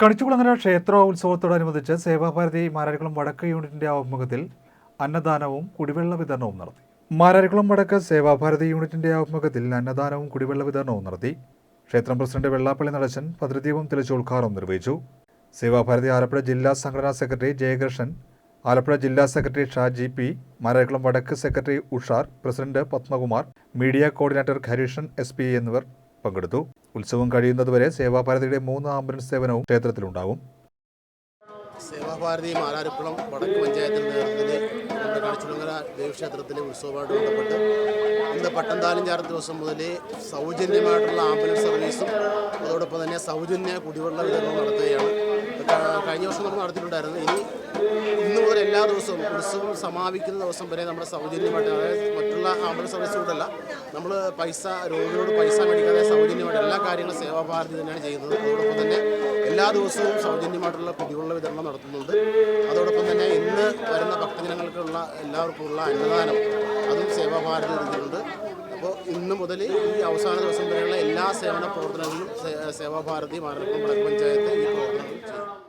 കണിച്ചുകുളങ്ങര ക്ഷേത്ര ഉത്സവത്തോടനുബന്ധിച്ച് സേവാഭാരതി മാരാരിക്കുളം വടക്ക് യൂണിറ്റിന്റെ ആഭിമുഖ്യത്തിൽ അന്നദാനവും കുടിവെള്ള വിതരണവും നടത്തി. മാരാരിക്കുളം വടക്ക് സേവാഭാരതി യൂണിറ്റിന്റെ ആഭിമുഖ്യത്തിൽ അന്നദാനവും കുടിവെള്ള വിതരണവും നടത്തി. ക്ഷേത്രം പ്രസിഡന്റ് വെള്ളാപ്പള്ളി നടശൻ ഭദ്രദീപം തെളിച്ച് ഉദ്ഘാടനം നിർവഹിച്ചു. സേവാഭാരതി ആലപ്പുഴ ജില്ലാ സംഘടനാ സെക്രട്ടറി ജയകൃഷ്ണൻ ആലപ്പുഴ ജില്ലാ സെക്രട്ടറി ഷാജി പി മാരാരിക്കുളം വടക്ക് secretary Ushar president Padmakumar media coordinator Harishan S എന്നിവർ പങ്കെടുത്തു. ഉത്സവം കഴിയുന്നതുവരെ സേവാഭാരതിയുടെ മൂന്ന് ആംബുലൻസ് സേവനവും ക്ഷേത്രത്തിലുണ്ടാവും. സേവാഭാരതി മാരാരിക്കുളം വടക്ക് പഞ്ചായത്തിന്റെ നേതൃത്വത്തിൽ നമ്മുടെ കണിച്ചുളങ്ങര ദേവക്ഷേത്രത്തിലെ ഉത്സവമായിട്ട് ബന്ധപ്പെട്ട് ഇന്ന് പട്ടന്താലും ചാർത്ത ദിവസം മുതൽ സൗജന്യമായിട്ടുള്ള ആംബുലൻസ് സർവീസും അതോടൊപ്പം തന്നെ സൗജന്യ കുടിവെള്ള വിതരണവും നടത്തുകയാണ്. കഴിഞ്ഞ വർഷം നമ്മൾ നടത്തിയിട്ടുണ്ടായിരുന്നു. ഇനി ഇന്ന് മുതൽ എല്ലാ ദിവസവും ഉത്സവം സമാപിക്കുന്ന ദിവസം വരെ നമ്മുടെ സൗജന്യമായിട്ട് അതായത് മറ്റുള്ള ആംബുലൻസ് സർവീസ് കൂടല്ല നമ്മൾ പൈസ രോഗികളോട് പൈസ മേടിക്കാതെ സൗജന്യമായിട്ട് എല്ലാ കാര്യങ്ങളും സേവാഭാരതി തന്നെയാണ് ചെയ്യുന്നത്. അതോടൊപ്പം തന്നെ എല്ലാ ദിവസവും സൗജന്യമായിട്ടുള്ള കുടിവെള്ള വിതരണം നടത്തുന്നുണ്ട്. അതോടൊപ്പം തന്നെ ഇന്ന് വരുന്ന ഭക്തജനങ്ങൾക്കുള്ള എല്ലാവർക്കുമുള്ള അന്നദാനം അതും സേവാഭാരതി നൽകുന്നുണ്ട്. അപ്പോൾ ഇന്ന് മുതൽ ഈ അവസാന ദിവസം വരെയുള്ള എല്ലാ സേവന പ്രവർത്തനങ്ങളും സേവാഭാരതി മാരപ്പം പഞ്ചായത്ത് ഈ പ്രവർത്തനങ്ങൾ ചെയ്യും.